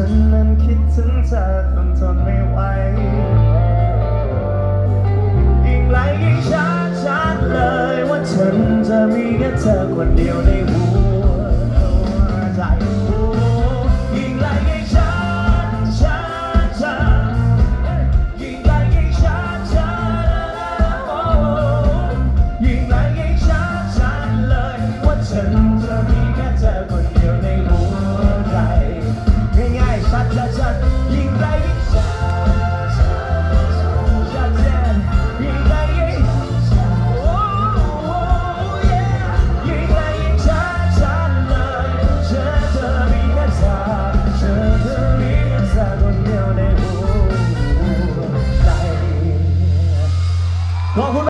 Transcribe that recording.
ฉันนั้นคิดถึงเธอจนทนไม่ไหวยิ่งไล่ยิ่งชัดชัดเลยว่าฉันจะมีแค่เธอคนเดียวในหัวใจ